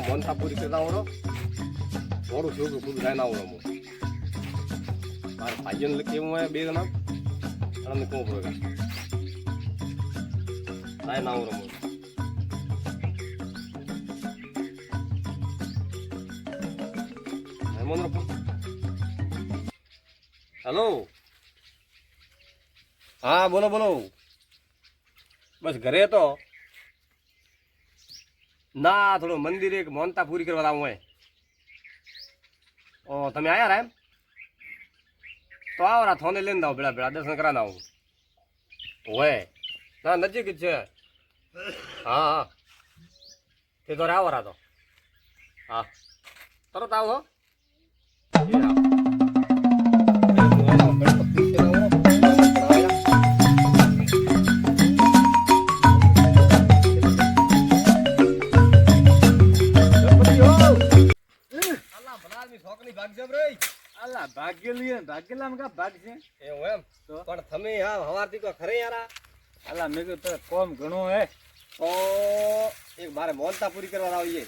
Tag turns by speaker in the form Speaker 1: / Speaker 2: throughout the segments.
Speaker 1: મોનતા પૂરી કરતા આવડો મોડું થયું ખુદ જાય ના આવડો મારે ભાઈઓને કેવું હોય બે જણા અને કોણ પડે જાય ના આવડો ફોન હેલો હા બોલો બોલો બસ ઘરે હતો ના, થોડું મંદિરે એક મોનતા પૂરી કરવા આવું હોય. ઓ, તમે આવ્યા રા એમ તો આવો રા, થોને લઈને આવો ભેળા ભેળા દર્શન કરાને આવું. હોય ના, નજીક જ છે. હા હા. તે તો આવો રા તો હા. તરત આવો હો. આદમી છોકરી ભાગ જબ રે
Speaker 2: અલા ભાગ્ય લઈએ ભાગ્ય કા ભાગશે
Speaker 1: એવું એમ? પણ તમે હા હવારથી તો ખરે યાર
Speaker 2: અલા મેં કીધું તારે કોમ ઘણો હે.
Speaker 1: તો એક મારે મોનતા પૂરી કરવા આવીએ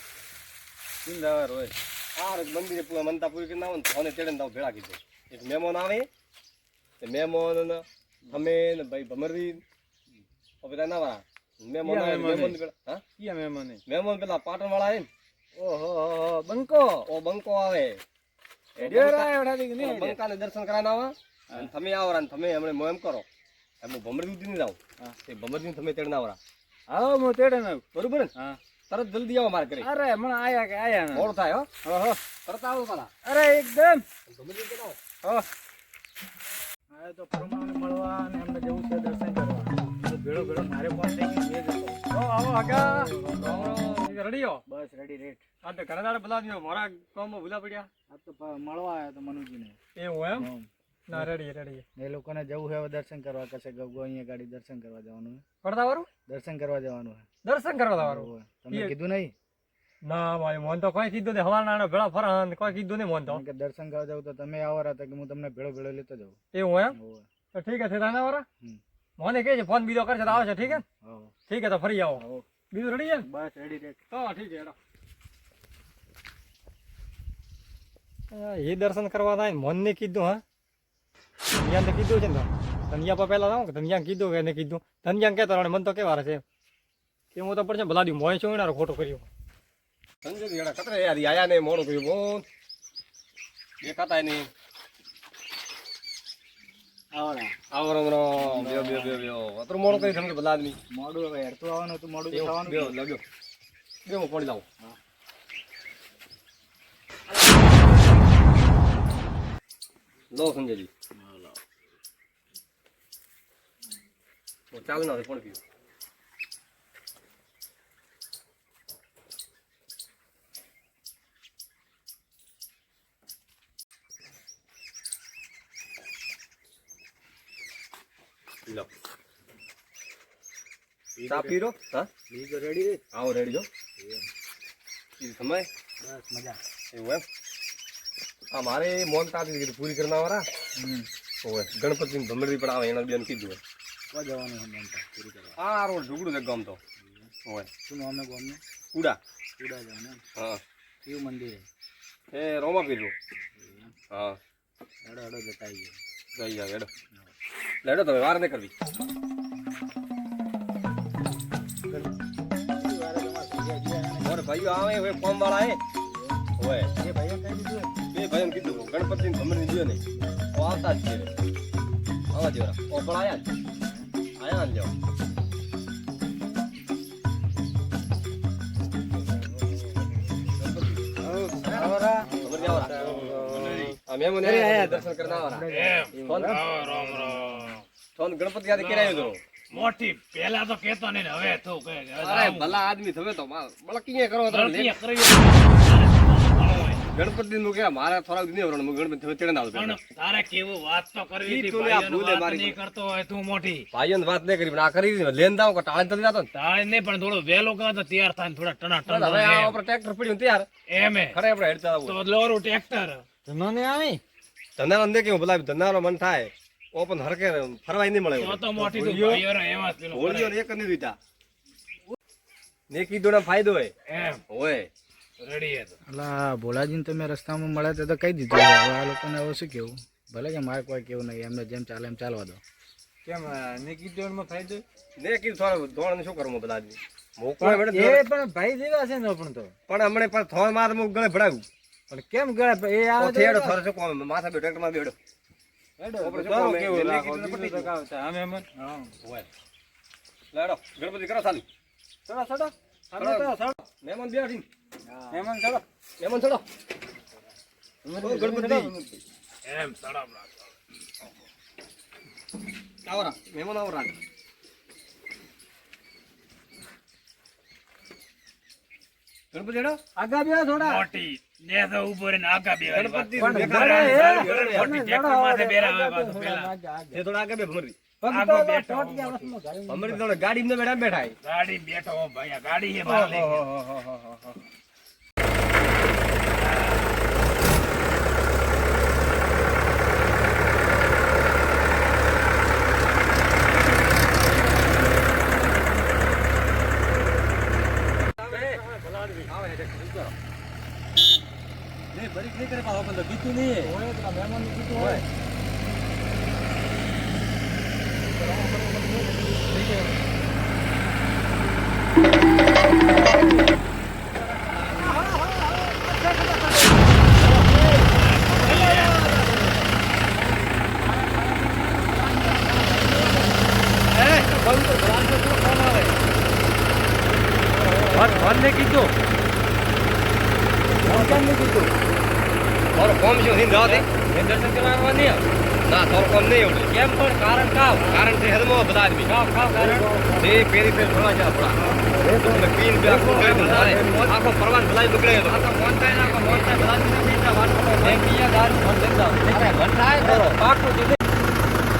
Speaker 2: ચિંદાવાર હોય.
Speaker 1: આ મંદિરે મનતા પૂરી કરીને આવો ને ફોને તેડે ને તાવ ભેળા કીધું. એક મહેમાન આવે. તે મહેમાન ને અમે ને ભાઈ ભમરવી વાળા મહેમાન
Speaker 2: મહેમાન
Speaker 1: મહેમાન પેલા હા?
Speaker 2: મહેમાન
Speaker 1: મહેમાન પેલા પાટણ વાળા આવે ને.
Speaker 2: ઓહો હો, હો, બંકો
Speaker 1: ઓ બંકો આવે? બંકાને દર્શન કરાવવા આવા. અને તમે આવો અને તમે હમણાં એમ કરો. એમ ભમરવી ઉધી નહીં જાઉં.
Speaker 2: હા.
Speaker 1: તે ભમરવી તમે તેડ ના આવરા.
Speaker 2: આવો હું તેડે
Speaker 1: બરોબર ને?
Speaker 2: હા.
Speaker 1: તરત જલ્દી આવો મારે ઘરે.
Speaker 2: અરે હમણાં આયા કે આયા
Speaker 1: મોડું થાય હો?
Speaker 2: ઓહો
Speaker 1: તરત આવો પાલા.
Speaker 2: અરે એકદમ.
Speaker 1: ભમરજી આવો
Speaker 2: હો. હવે તો પરમાણુ મળવા અને એમને જવું છે દર્શન ભેળો ભેળો મારે ફોન થઈ ગયો
Speaker 1: ઓ આવો હગા
Speaker 2: રેડી હો બસ રેડી રેટ
Speaker 1: આ તો ઘણા બોલા દીધો મારા કામમાં ભૂલા પડ્યા.
Speaker 2: આ તો મળવા આવ્યા તો મનુજીને.
Speaker 1: એવું એમ? ના રેડી રેડી
Speaker 2: એ લોકોને જવું હવે દર્શન કરવા. કશે ગગો અહીંયા ગાડી દર્શન કરવા જવાનું.
Speaker 1: પડતા વાળું
Speaker 2: દર્શન કરવા જવાનું
Speaker 1: દર્શન કરવા
Speaker 2: હોવે. તમને કીધું નહીં?
Speaker 1: ના ભાઈ મોન તો કોઈ કીધું નહીં. હવાના ભેળા ફરા કોઈ કીધું નહીં મોન તો.
Speaker 2: કે દર્શન કરવા જાવ તો તમે આવો હતા કે હું તમને ભેળો ભેળો લેતો જાઉં.
Speaker 1: એવું એમ? તો ઠીક છે તને
Speaker 2: હમ.
Speaker 1: મોને કહે છે ફોન બીજો કરશે તો આવશે ઠીક છે? ઠીક છે તો ફરી આવો. બીજું રેડી છે?
Speaker 2: બસ રેડી રેટ
Speaker 1: તો ઠીક છે એ દર્શન કરવા થાય મોન ને કીધું હા? ધનિયા કીધું છે ને ધનિયા પર પહેલા જાઉં કે ધનિયા કીધું કે એને કીધું? ધનિયા કહેતો મને તો કેવા છે કે હું તો પડશે ભલા દી મોય છું એના ખોટો કર્યો. સંજય યાર કતરે યાર આયા ને મોડું કર્યું બહુ દેખાતા નહીં. આવો રમ રમ. મોડું કરી તમને ભલા આદમી?
Speaker 2: મોડું હવે હેરતું આવવાનું હતું મોડું થવાનું
Speaker 1: બે લાગ્યો. બેવ હું પડી લાવું. લો સંજયજી. ચાલ ના પણ પીવું લો ચા પીરો? હા?
Speaker 2: બીજું રેડી.
Speaker 1: આવો રેડી જો સમય?
Speaker 2: બસ મજા.
Speaker 1: એવું એમ? આ મારે મોન તાતી કીધું પૂરી કરવા વાળા ઓય ગણપતિ ભમરડી પણ આવે એને બેન કીધું હોય.
Speaker 2: જવાનું છે મનતા પૂરી કરવા?
Speaker 1: આ રોડ ઢુકડું છે ગામ તો. ઓય
Speaker 2: શું નામ છે ગામનું?
Speaker 1: કુડા.
Speaker 2: ઉડા જવાનું
Speaker 1: હા.
Speaker 2: શિવ મંદિર
Speaker 1: એ રોમા પીરું હા.
Speaker 2: હેડો હેડો જતા આવીએ.
Speaker 1: જઈ આવે હેડો. લેડો તમે વાર નહીં કરવી. ભાઈઓ આવે હવે ફોર્મ વાળા આવે ઓય
Speaker 2: એ ભાઈએ કઈ દીધું
Speaker 1: બે ભાઈઓને કીધું ગણપતિ ભમરડી દીધો ને તો આવતા જ છે. આવા જેવા ઓ પણ આયા જ. આયા જ જાઓ.
Speaker 2: આવરા
Speaker 1: ભમરડી આવરા આ મહેમાન આયા દર્શન કરતા આવરા ફોન ફોન ગણપતિ યાદ કરાયો તો.
Speaker 3: મોટી. પેલા તો કેતો નહીં ને હવે તું કહે
Speaker 1: અરે ભલા આદમી તમે તો બળકીએ કરો તો. ગણપતિ નું કે મારે થોડાક દિન વરણ ગણપતિ તમે તેડે ના આવતો
Speaker 3: તારે કેવું વાત તો કરવી હતી
Speaker 1: તું આ ભૂલે મારી
Speaker 3: નહીં કરતો હોય તું મોટી.
Speaker 1: ભાઈઓને વાત નહીં કરી પણ આ કરી દીધી. લેન દાવ કે ટાળે તો જાતો ને?
Speaker 3: નહીં પણ થોડો વેલો કહો તો તૈયાર થાય થોડા ટણા ટના
Speaker 1: હવે આ ઉપર ટ્રેક્ટર પડ્યું તૈયાર.
Speaker 3: એમે
Speaker 1: ખરે આપણે હેડતા આવું.
Speaker 3: તો લોરું ટ્રેક્ટર.
Speaker 2: ધનોને આવી?
Speaker 1: ધંધાનો ને કેવું ભલા ધંધાનો મન થાય. ઓપન હરકે ફરવાય નહીં મળે.
Speaker 3: તો મોટી તું
Speaker 1: હોળીઓ એક નહીં દીધા. નેકી દોડા ફાયદો હોય.
Speaker 3: એમ.
Speaker 1: હોય.
Speaker 3: રેડી હે તો.
Speaker 4: એટલે ભોલાજીને તમે રસ્તામાં મળ્યા તો તો કહી દીધું. હવે આ લોકોને હવે શું કેવું? ભલે કે મારે કોઈ કેવું નહીં એમને જેમ ચાલે એમ ચાલવા દો.
Speaker 5: કેમ નિકિતોનમાં ફાયદો
Speaker 1: ને કીધું થોડું ધોણ શું કરવું બધા મોકવા બેઠો
Speaker 5: એ પણ ભાઈ જેવા છે ને પણ તો.
Speaker 1: પણ હમણે પણ થોડ માર મુક ગળે ભડાવ્યું
Speaker 5: પણ કેમ ગળે? એ આવે
Speaker 1: થોડો શું કોમ માથા બેઠો ટ્રેક્ટરમાં બેડો ગણપતિ કરો.
Speaker 5: આમે તો ચલો.
Speaker 1: મહેમાન બેઠી.
Speaker 5: મહેમાન ચલો.
Speaker 1: મહેમાન ચડો. ઓ ગણપતિ.
Speaker 3: એમ સડામ
Speaker 1: આવરા મહેમાન આવરા ગણપતિ
Speaker 5: આગા બે થોડા.
Speaker 3: મોટી. ને બે
Speaker 1: ગણપતિ
Speaker 3: માથે બેરા આવે પેલા.
Speaker 1: એ થોડા બે ભમરી
Speaker 3: આગો બેઠો,
Speaker 5: ચોટ ગયા
Speaker 3: મોટી.
Speaker 5: વસમાં ગાડી
Speaker 1: ભમરી તો ગાડી માં બેઠા બેઠા
Speaker 3: ગાડી બેઠો હો ભાઈ આ ગાડી હે બહાર લઈ ગયો.
Speaker 5: હોય તો મહેમાનનું કીધું હોય.
Speaker 1: તારો કોમ શું હિંદ રાતે દર્શન કરવા આવવા નહીં ના તારો કોમ નહીં એવું કેમ પણ કારણ કાવ બધા આદમી પેરી પીન બે આખું કરી દો આખો પરવાન ભલાઈ બગડે તો. આખો મોન થાય આખો મોન થાય વાત કરો. બે પિયા દારૂ મન દેતા અરે કરો પાકું દીધે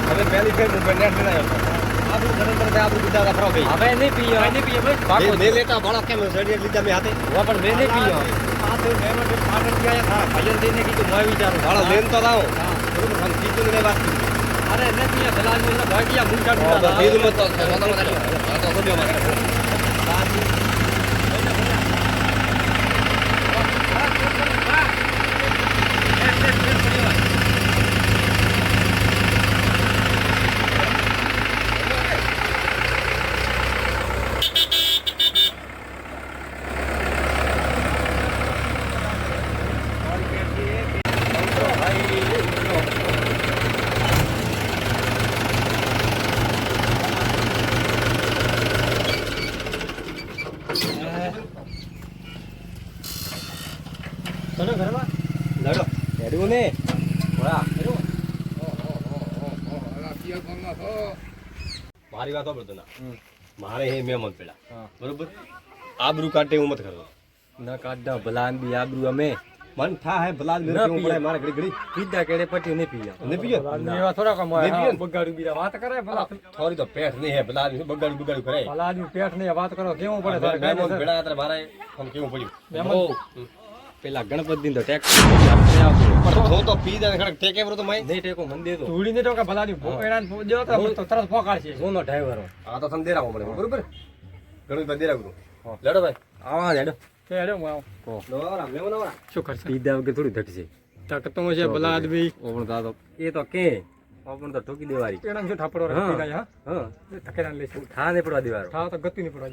Speaker 1: હવે પહેલી ફેર મુંબઈ નેટ આપણું આપણું બીજા ફરો ભાઈ. હવે નહીં પીયો. નહીં પીયો ભાઈ. પાકું મેં લેતા ભણો કેમ લીધા મેં હાથે. વા પણ મેં નહીં પીયો. આ તો મેં પાટણ ગયા ભજન દઈને કીધું મેં વિચારું ભાડો લેન તો લાવો. બરોબર કીધું ને વાત. અરે ને પીયા ભલા ભાગ્યા મુંડા દીધા તો તો તો સબ્યો મારે ચલો ઘરમાં લડો હેડવું ને બોલા મારી વાત સાંભળો ના મારે હે મહેમાન પેલા. બરોબર? આબરૂ કાટે હું મત કરો.
Speaker 5: ના કાઢા ભલાન બી આબરૂ અમે.
Speaker 1: મન થા હે ભલાન બી
Speaker 5: ના પીએ.
Speaker 1: પડે મારા ઘડી ઘડી.
Speaker 5: પીધા કેડે પટી ને પીયા.
Speaker 1: ને. પીએ
Speaker 5: એવા થોડા
Speaker 1: કમ ને?
Speaker 5: બગાડું બીજા વાત કરે ભલા.
Speaker 1: થોડી તો પેટ નહીં હે ભલાન બગાડું બગાડું કરે
Speaker 5: ભલાન પેટ નહીં વાત કરો કેવું પડે તારે
Speaker 1: મહેમાન
Speaker 5: કાયદેસર.
Speaker 1: ભેળા હતા કેવું પડ્યું.
Speaker 5: પેલા ગણપતિ તો ટેક્સ
Speaker 1: પણ થો તો પી દે ખડક ટેકે બરો તો માઈ
Speaker 5: નહીં ટેકો મને દે ધૂળી ને ટોકા ભલા ની ને જો તો તરત ફોકાડશે સોનો ડ્રાઈવર
Speaker 1: આ તો તમે દેરાવો પડે બરોબર? ઘણું બધું દેરાવું લડો ભાઈ.
Speaker 5: આવા હેડો કે હેડો હું આવું.
Speaker 1: નવરા મહેમાન નવરા.
Speaker 5: શું કરશે? પીધા વગર થોડી ઘટશે. તકતો છે ભલા આદમી. ઓપણ દાદો એ તો કે ઓપણ તો ઠોકી દેવારી. ઠાપડો રાખી હા હા? ધકેડા લેશે થા ને પડવા દેવારો. થા તો ગતિ નહીં પડવા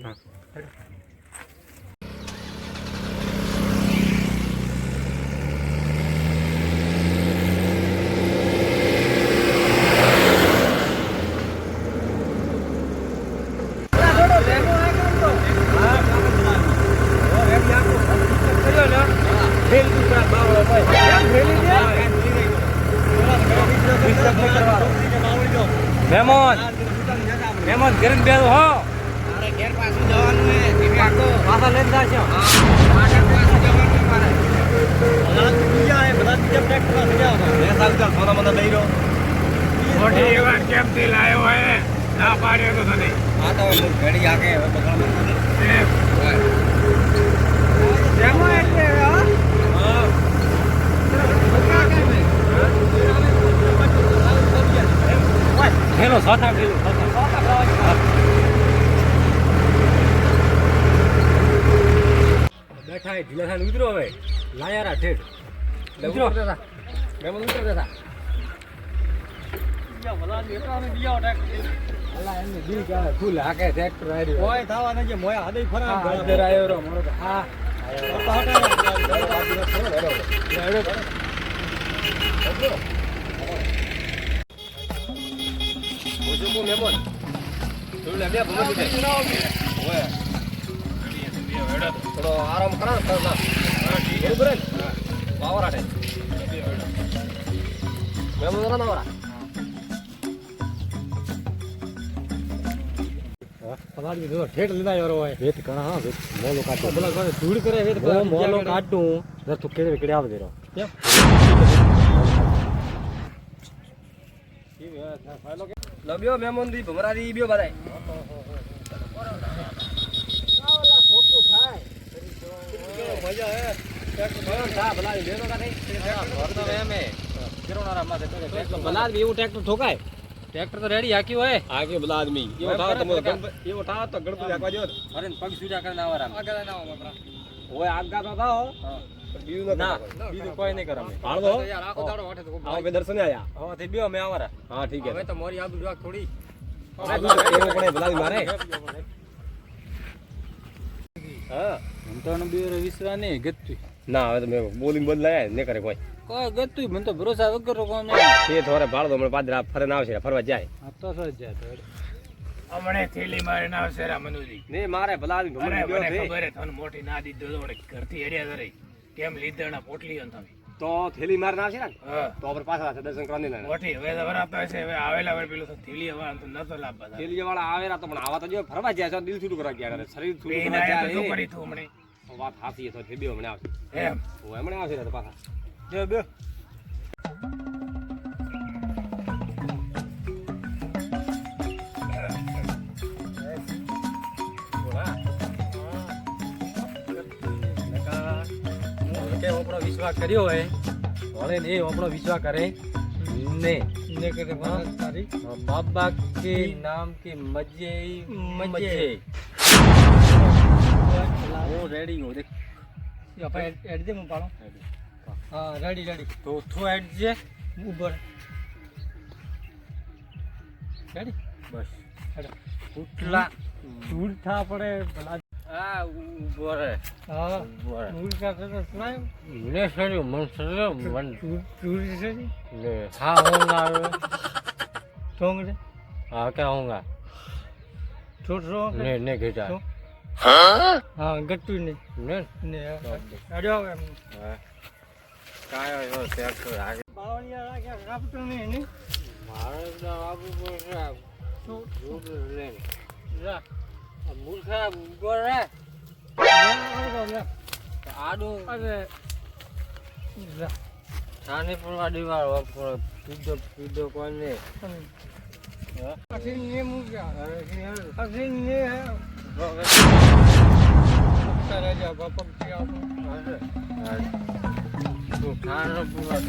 Speaker 5: મહેમાન ઘરે બેસો હો પાછા લઈને જાશો. હેલો સાતા કિલો થાય ઢીલા થાય ને ઉતરો હવે. લાયારા ઠેઠ.
Speaker 1: ઉતરો. મેમન ઉતરો દેતા
Speaker 5: અલા એમને દી ફૂલ હાકે ટ્રેક્ટર આર્યું
Speaker 4: કોઈ થવા નથી મોયા હદય ફરા
Speaker 5: આ રો મોરો આ
Speaker 1: ઓછો કો મેમન. થોડું લે બે ભમર દીધે ઓય. થોડો આરામ કરા ને બરોબર ને. પાવર આટે જરા ના વરા
Speaker 5: પલાડી દીધો ઠેઠ લીધા યાર હોય. વેત કણા હા વેત મોલો કાટો
Speaker 4: ધૂળ કરે હવે તો
Speaker 5: મો
Speaker 4: બધા
Speaker 5: મોલો કાટું જર તું કેડે કેડે આવ દેરો
Speaker 4: કેમ?
Speaker 1: લબ્યો મેમોન દી ભમરા દી બ્યો બધાય.
Speaker 4: ભલા જ એવું ટ્રેક્ટર ઠોકાય. ટ્રેક્ટર તો રેડી હાક્યું હોય.
Speaker 1: આગે બધા આદમી. એવો થાવ તો ગણપતિ એવો થાવ તો ગણપતિ આખવા જો
Speaker 4: અરે પગ સુજા કરીને આવા આગળ ના આવો બાપરા.
Speaker 1: ઓય આગા તો થાવ. બીજું ના
Speaker 4: બીજું કોઈ નહીં કરે અમે
Speaker 1: હાલ.
Speaker 4: યાર આખો દાડો વાટે તો
Speaker 1: આવો બે દર્શન આયા.
Speaker 4: હવે તે બીઓ અમે આવારા
Speaker 1: હા ઠીક
Speaker 4: હવે તો મોરી આબુ જોક થોડી.
Speaker 1: એવો પડે બધા મારે. હા.
Speaker 4: મને બે વિશ્વા નહીં ગતું
Speaker 1: ના હવે તો મેં બોલિંગ બંધ લાયા ને કરે કોઈ.
Speaker 4: કોઈ ગતું મને તો ભરોસા વગર કોણ
Speaker 1: તે થોરે ભાળ દો પાદરા ફરે આવશે ફરવા જાય.
Speaker 4: આ તો સર જાય તો
Speaker 3: હમણે થેલી મારીને આવશે રા મનુજી.
Speaker 1: ને મારે ભલા આવી
Speaker 3: મને ખબર હે તને મોટી ના દીધો તો ઘર ઘરથી હેડ્યા ધરી કેમ લીધણા પોટલી તમે?
Speaker 1: તો થેલી માર ના આવશે ને? તો પર પાછા આવશે દર્શન કરવા નહીં
Speaker 3: મોટી હવે તો વરાતો હશે હવે આવેલા હવે પેલું તો થેલી હવે તો નતો લાભ બધા.
Speaker 1: થેલી વાળા આવેલા તો પણ આવા તો જો ફરવા જાય છે દિલ છૂટું કરવા ગયા કરે શરીર છૂટું કરવા
Speaker 3: આયા તો કરી તું હમણે.
Speaker 1: તો વાત હાસી તો થેલી હમણાં આવશે.
Speaker 3: એમ.
Speaker 1: ઓ હમણાં આવશે તો પાછા.
Speaker 4: જો બે વિશ્વાસ કર્યો હોય વળે ને આપણો વિશ્વાસ કરે ને ને કરે તારી? બાબા કે નામ કે મજે મજે દેખ. એડ દે હું પાડો. હા રેડી રેડી તો તું એડ જે. ઉપર રેડી બસ. ઉઠલા. ઉઠા પડે ભલા.
Speaker 5: આ ઊભો રે
Speaker 4: હા.
Speaker 5: ઊભો રે
Speaker 4: થા તો સુનાય
Speaker 5: મને સડ્યું મન સડ્યું મન.
Speaker 4: ચૂરી છે
Speaker 5: ને? હા હું આવે.
Speaker 4: સોંગ રે
Speaker 5: હા કે હોંગા
Speaker 4: છોટ સો
Speaker 5: ને ને ઘેટા?
Speaker 4: હા ગટ્ટુ ને
Speaker 5: ને
Speaker 4: ને અડ્યો એમ
Speaker 5: કાયો એવો ટ્રેક્ટર આગે
Speaker 4: બાવળિયા રાખ્યા કાપતો ને ને
Speaker 5: મારે તો આબુ પડશે
Speaker 4: શું?
Speaker 5: દૂધ લે
Speaker 4: જા
Speaker 5: આ મૂર્ખા ઊભો રે આડું
Speaker 4: અરે જા
Speaker 5: છાની પણ દિવાળ વાપરો પીધો પીધો કોને પૂરા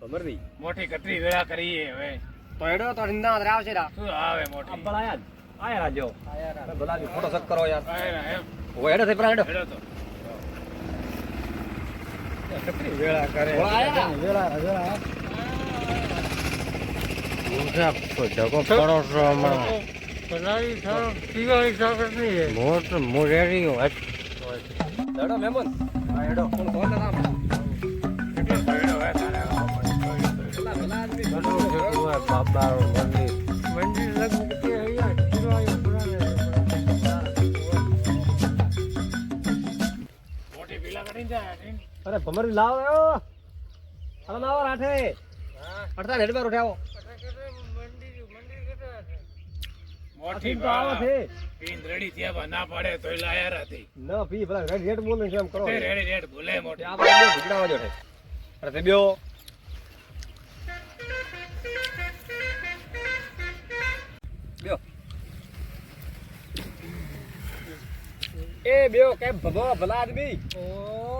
Speaker 1: ખબર નહીં.
Speaker 3: મોટી કટરી વેળા કરીએ હવે.
Speaker 1: તો હેડો તો નિંદા અંદર આવશે રા.
Speaker 3: શું આવે મોટી?
Speaker 1: યાર આયા રાજો ભલા ફોટો સક કરો યાર. હોય હેડો થઈ પેલા હેડો.
Speaker 3: હેડો તો.
Speaker 4: વેળા કરે? વેળા વેળા
Speaker 5: મૂર્ખા પડો છો હમણાં મોટ મોરેરી હટ
Speaker 1: હેડો મેમન હેડો કોણ ફોન ના
Speaker 3: કેટલો ભેડો હે તારે
Speaker 1: ભલા ભલા આદમી
Speaker 5: બાબા મંદિર
Speaker 4: મંદિર લગ્ન
Speaker 1: અરે ભમરી લાવ અરે લાવો રાઠે. અડતા હેડ પર ઉઠાવો
Speaker 3: મોટી
Speaker 1: તો છે.
Speaker 3: પીન રેડી થયા ના પાડે તોય લાયા હતી
Speaker 1: ન પી ભલા રેડ રેડ બોલે છે એમ કરો.
Speaker 3: રેડ રેડી બોલે મોટી.
Speaker 1: આ બધા બે ભીગડાવા જો છે. અરે તે બ્યો બ્યો એ બ્યો કે ભમો ભલા આદમી?
Speaker 4: ઓ.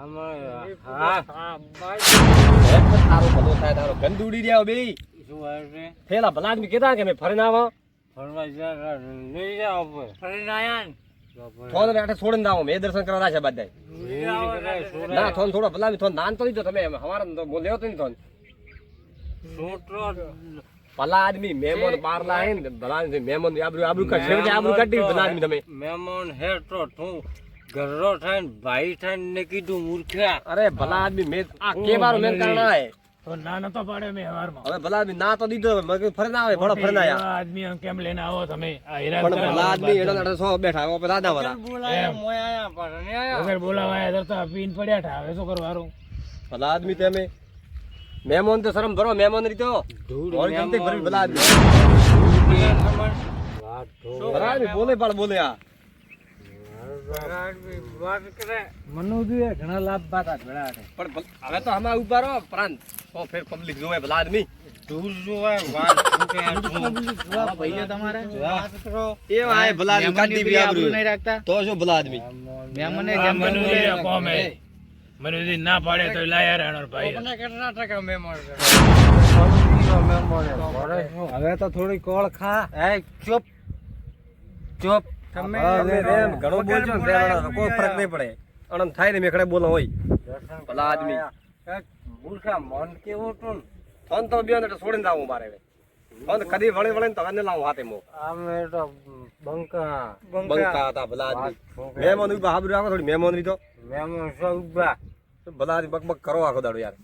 Speaker 4: આમાં હા
Speaker 1: તારો ભલો થાય તારો ગંદ ઉડી રહ્યા બે
Speaker 4: છે
Speaker 1: થેલા ભલા આદમી કીધા કે મેં ફરીને આવો
Speaker 4: ને
Speaker 1: થોન બેઠે છોડીને આવો મેં દર્શન કરવા રાખ્યા બધા ના થોન થોડો ભલા થોન નાન તો દીધો તમે હવારે લેવો તો થોન ભલા આદમી મહેમાન બાર લાય ભલા
Speaker 4: તો તું ઘરરો થાય ને ભાઈ થાય ને કીધું મૂર્ખ્યા.
Speaker 1: અરે ભલા આદમી મેં આ કેવારો મેં કારણ આય.
Speaker 3: તો ના નતો પાડે મેં હવારમાં.
Speaker 1: હવે ભલા આદમી ના તો દીધો મગજ ફરી ના આવે ભણો ફરે ના આયા.
Speaker 3: આદમી કેમ લઈને આવો તમે. આ હીરા
Speaker 1: પણ ભલા આદમી એડો લડે સો બેઠા હવે રાધા વાળા
Speaker 3: એમ.
Speaker 4: મોય આયા પણ ને આયા.
Speaker 3: વગર બોલાવાયા તો પીન પડ્યા ઠા. હવે શું કરવાનું
Speaker 1: ભલા આદમી તમે મેમોન તો શરમ ભરો મેમોન રીતો ઓર જમતી ભરી ભલા આદમી. ભલા આદમી બોલે પણ બોલે આ.
Speaker 4: ઘણા લાભ પાતા ભેળા
Speaker 1: પણ હવે તો હમણાં ઊભા રહો પ્રાંત. સો ફેર પબ્લિક જોવે ભલા આદમી.
Speaker 4: દૂર જોવાય વાત
Speaker 3: ભાઈઓ તમારે?
Speaker 1: એ આય ભલા આદમી કાઢી બી આબરૂ. તો શું ભલા આદમી?
Speaker 3: આ મનુજી કોમે મનુજી ના પાડે તો લાયા રાણો ભાઈ.
Speaker 4: કેટલા ટકા મહેમાન હવે તો થોડી કોળ ખા. એ ચૂપ. ચૂપ. તમે
Speaker 1: ઘણું બોલજો ને કોઈ ફરક નહીં પડે. અનંત થાય ને મેખડે બોલો હોય. ભલા આદમી.
Speaker 4: મૂર્ખા મન કેવું તું
Speaker 1: ફોન તો બે એટલે છોડીને આવું મારે હવે. ફોન કદી વળી વળે તો એને લાવું હાથે મો.
Speaker 4: આમે તો બંકા.
Speaker 1: બંકા. હતા ભલા આદમી. મહેમાન ઊભા હાબરું રાખો થોડી મહેમાન રીતો
Speaker 4: મહેમાન સૌ ઊભા.
Speaker 1: ભલા આદમી બક બક કરો આખો દાડો યાર.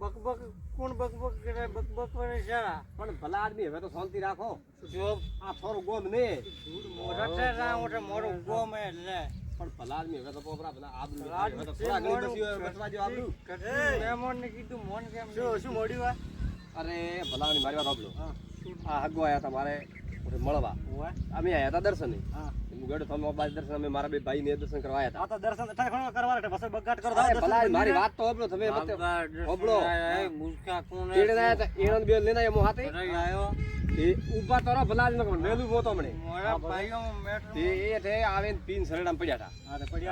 Speaker 4: બકબક કોણ બકબક કરે બકબક કરે છે?
Speaker 1: પણ ભલા આદમી હવે તો શાંતિ રાખો.
Speaker 4: ચૂપ
Speaker 1: આ થોડું ગોમ ને.
Speaker 4: મોઢે ના મોઢે મોરો ગોમ એટલે
Speaker 1: પણ ભલા આદમી હવે તો પોપરા ભલા આદમી હવે તો થોડા ઘણી પછી હવે બચવા જેવું આબરૂ.
Speaker 4: મહેમાન ને કીધું મોન કેમ શું શું મોડ્યું
Speaker 1: અરે ભલા ની મારી વાત સાંભળો. આ હગો આયા તમારે મારે મળવા. અમે આયા હતા દર્શને. હું. તમે બાદ દર્શન અમે મારા બે ભાઈ ને દર્શન કરવા આયા હતા.
Speaker 4: દર્શન ઠાકોર કરવા એટલે પછી બગાટ કરો
Speaker 1: ભલા મારી વાત તો સાંભળો તમે સાંભળો.
Speaker 4: મૂર્ખા કોણ
Speaker 1: તેડે આયા એનો બે લઈને આયા મો હાથે.
Speaker 4: આવ્યો?
Speaker 1: એ ઊભા તો ભલા આદમી પણ વહેલું મોતો મને.
Speaker 4: મોરા ભાઈઓ મેઠો
Speaker 1: એ તે આવે ને પીન સરેડામ પડ્યા હતા.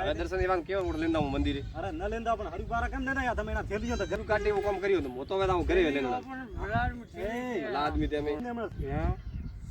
Speaker 1: હવે દર્શન એવા કેવા ઉઠ લઈને આવું મંદિરે.
Speaker 4: અરે ન લેંદા પણ હરિબારા કેમ દેના તમે? એના થેલી તો
Speaker 1: ઘર કાઢી એવું કામ કર્યું હતું. મોતો હવે હું ઘરે લઈને ભલા આદમી તમે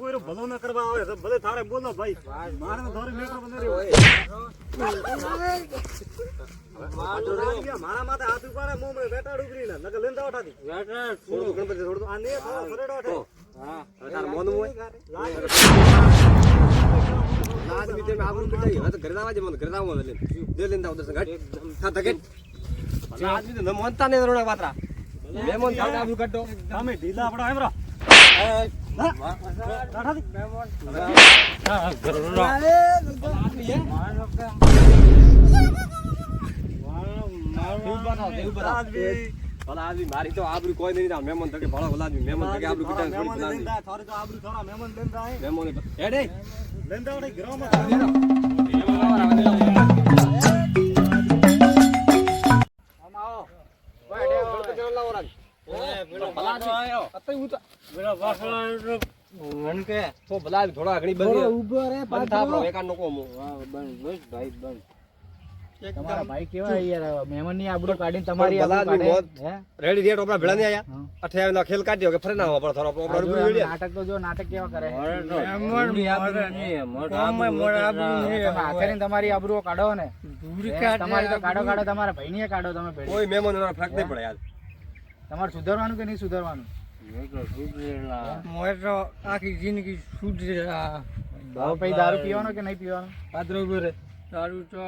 Speaker 4: કોઈનો ભલો ન કરવા આવે તો ભલે તારે બોલો ભાઈ. મારે તો ધોરી મેકર બંધ રહ્યો. મારા માથે હાથ ઉપાડે મોં મેં વેટાડ ઉગરી ને નકર લેંદા ઉઠાતી
Speaker 1: છોડો ગણપતિ છોડો
Speaker 4: આ ને થોડો ફરેડો ઉઠે.
Speaker 1: હા તાર મોન હોય. લાજ આદમી તમે આગળ કઢાઈ હવે તો ઘરે દાવા જે મને ઘરે આવવા લે દે આવો દર્શન ઘાટ. થા ભલા આદમી તો ન માનતા ને રોણા વાતરા. મહેમાન થાવ આબરૂ કાઢો.
Speaker 4: તમે ઢીલા પડો એમ રહો
Speaker 1: ભલા આદમી મારી તો આબરૂ કોઈ નહીં મહેમાન તકે ભલા ભલા મહેમાન તકે આબરૂ કીધા થોડી ભલા મહેમાન હેડે થોડા મહેમાન બધી બંધ થા આપણો એકાંત નો કોમો
Speaker 3: ભાઈ કેવા યાર મહેમાનની આબરૂ કાઢીને તમારી
Speaker 1: ભલા
Speaker 3: આબરૂ
Speaker 1: આદમી
Speaker 3: કાઢે
Speaker 1: ફરે ના લઈએ.
Speaker 3: નાટક તો જો નાટક કેવા કરે તમારી આબરૂ કાઢો ને તમારી તો કાઢો કાઢો તમારા ભાઈ ને કાઢો તમે
Speaker 1: કોઈ મહેમાન ફરક નહીં પડે યાર
Speaker 3: તમારે સુધારવાનું કે નહીં સુધારવાનું?
Speaker 4: આખી જિંદગી સુધરેલા.
Speaker 3: પછી દારૂ પીવાનો કે નહીં પીવાનો?
Speaker 4: પાદરો ઊભો દારૂ તો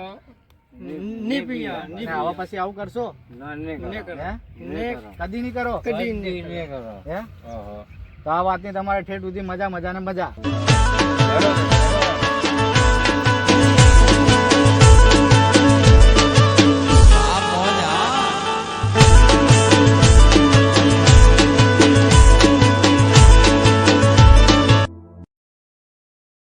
Speaker 4: નહીં પીયા
Speaker 2: અને આવા પછી આવું કરશો?
Speaker 4: ના નહીં
Speaker 2: હે? કદી નહીં કરો?
Speaker 4: કદી નહીં કરો.
Speaker 2: હે? તો આ વાતની તમારે ઠેઠ સુધી મજા મજા. ને મજા